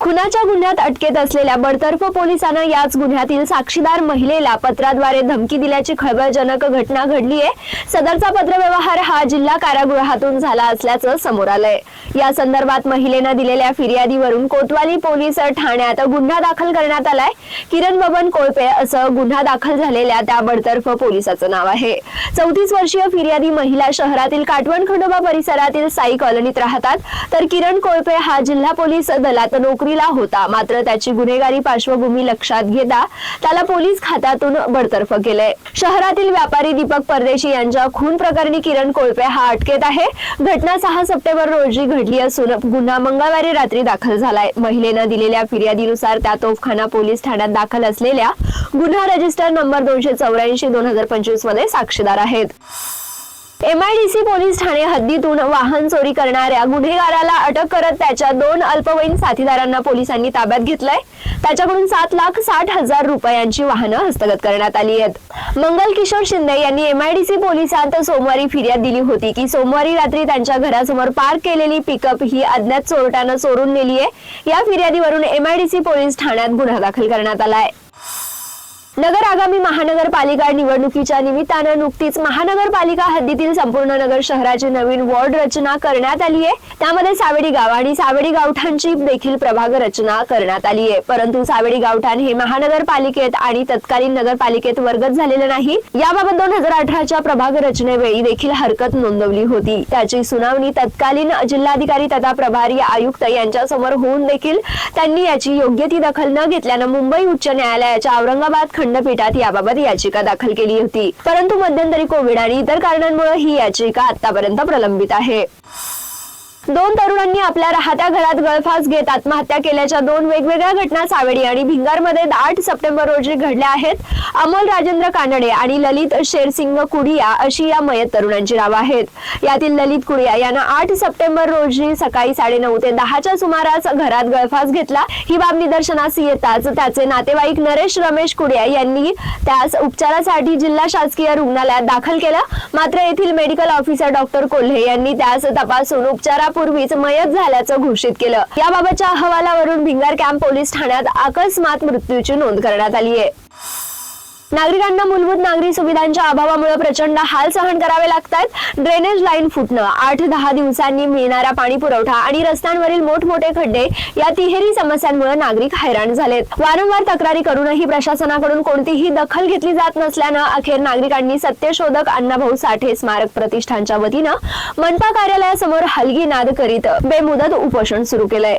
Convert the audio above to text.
खुनाच्या गुन्ह्यात अटकेत असलेल्या बडतर्फ पोलिसांना याच गुन्ह्यातील साक्षीदार महिलेला पत्राद्वारे धमकी दिल्याची खळबळजनक घटना घडली आहे सदरचा पत्रव्यवहार हा जिल्हा कारागृहातून झाला असल्याचं समोर आलंय. या संदर्भात महिलेनं दिलेल्या फिर्यादीवरून कोतवाली पोलीस ठाण्यात गुन्हा दाखल करण्यात आलाय. किरण बबन कोळपे असं गुन्हा दाखल झालेल्या त्या बडतर्फ पोलिसाचं नाव आहे. चौतीस वर्षीय फिर्यादी महिला शहरातील काटवण खंडोबा परिसरातील साई कॉलनीत राहतात. तर किरण कोळपे हा जिल्हा पोलीस दलात नोकरी नोकरीला होता. मात्र त्याची गुन्हेगारी पार्श्वभूमी लक्षात घेता त्याला पोलीस खात्यातून बडतर्फ केलंय शहरातील व्यापारी दीपक परदेशी यांच्या खून प्रकरणी किरण कोळपे हा अटकेत आहे. घटना सहा सप्टेंबर रोजी घडली असून गुन्हा मंगळवारी रात्री दाखल झालाय. महिलेनं दिलेल्या फिर्यादीनुसार त्या तोफखाना पोलीस ठाण्यात दाखल असलेल्या गुन्हा रजिस्टर नंबर दोनशे चौऱ्याऐंशी दोन हजार पंचवीसमध्ये साक्षीदार आहेत. एमआयडीसी पोलीस ठाणे हद्दीतून वाहन चोरी करणाऱ्या गुन्हेगाराला अटक करत त्याच्या दोन अल्पवयीन साथीदारांना पोलिसांनी ताब्यात घेतलंय. त्याच्याकडून सात लाख साठ हजार रुपयांची वाहनं हस्तगत करण्यात आली आहेत. मंगल किशोर शिंदे यांनी एमआयडीसी पोलिसांत सोमवारी फिर्याद दिली होती की सोमवारी रात्री त्यांच्या घरासमोर पार्क केलेली पिकअप ही अज्ञात चोरट्यानं चोरून नेली आहे या फिर्यादीवरून एमआयडीसी पोलीस ठाण्यात गुन्हा दाखल करण्यात आलाय. नगर आगामी महानगरपालिका निवडणुकीच्या निमित्तानं नुकतीच महानगरपालिका हद्दीतील संपूर्ण नगर शहराची नवीन वॉर्ड रचना करण्यात आली आहे. त्यामध्ये सावेडी गाव आणि सावेडी गावठांची देखील प्रभाग रचना करण्यात आली आहे. परंतु सावेडी गावठाण हे महानगरपालिकेत आणि तत्कालीन नगरपालिकेत वर्गत झालेलं नाही. याबाबत दोन हजार अठराच्या प्रभाग रचनेवेळी देखील हरकत नोंदवली होती. त्याची सुनावणी तत्कालीन जिल्हाधिकारी तथा प्रभारी आयुक्त यांच्यासमोर होऊन देखील त्यांनी याची योग्य ती दखल न घेतल्यानं मुंबई उच्च न्यायालयाच्या औरंगाबाद खंडपीठात याबाबत याचिका दाखल केली होती. परंतु मध्यंतरी कोविड आणि इतर कारणांमुळे ही याचिका आतापर्यंत प्रलंबित आहे. दोन तरुणांनी आपल्या राहत्या घरात गळफास घेत आत्महत्या केल्याच्या दोन वेगवेगळ्या घटना सावेडी आणि भिंगारमध्ये आठ सप्टेंबर रोजी घडल्या आहेत. अमोल राजेंद्र कानडे आणि ललित शेरसिंग कुडिया अशी या मयत तरुणांची नावं आहेत. यातील ललित कुडिया यांना आठ सप्टेंबर रोजी सकाळी साडेनऊ ते दहाच्या सुमारास घरात गळफास घेतला. ही बाब निदर्शनास येताच त्याचे नातेवाईक नरेश रमेश कुडिया यांनी त्यास उपचारासाठी जिल्हा शासकीय रुग्णालयात दाखल केलं. मात्र येथील मेडिकल ऑफिसर डॉक्टर कोल्हे यांनी त्यास तपासून उपचारा दिवसापूर्वीच मयत झाल्याचं घोषित केलं. याबाबतच्या अहवालावरून भिंगार कॅम्प पोलीस ठाण्यात अकस्मात मृत्यूची नोंद करण्यात आली आहे. नागरिकांना मूलभूत नागरी सुविधांच्या अभावामुळे प्रचंड हाल सहन करावे लागतात ड्रेनेज लाईन फुटणं आठ दहा दिवसांनी मिळणारा पाणी पुरवठा आणि रस्त्यांवरील मोठमोठे खड्डे या तिहेरी समस्यांमुळे नागरिक हैराण झालेत. वारंवार तक्रारी करूनही प्रशासनाकडून कोणतीही दखल घेतली जात नसल्यानं अखेर नागरिकांनी सत्यशोधक अण्णाभाऊ साठे स्मारक प्रतिष्ठानच्या वतीनं मनपा कार्यालयासमोर हलगी नाद करीत बेमुदत उपोषण सुरू केलंय.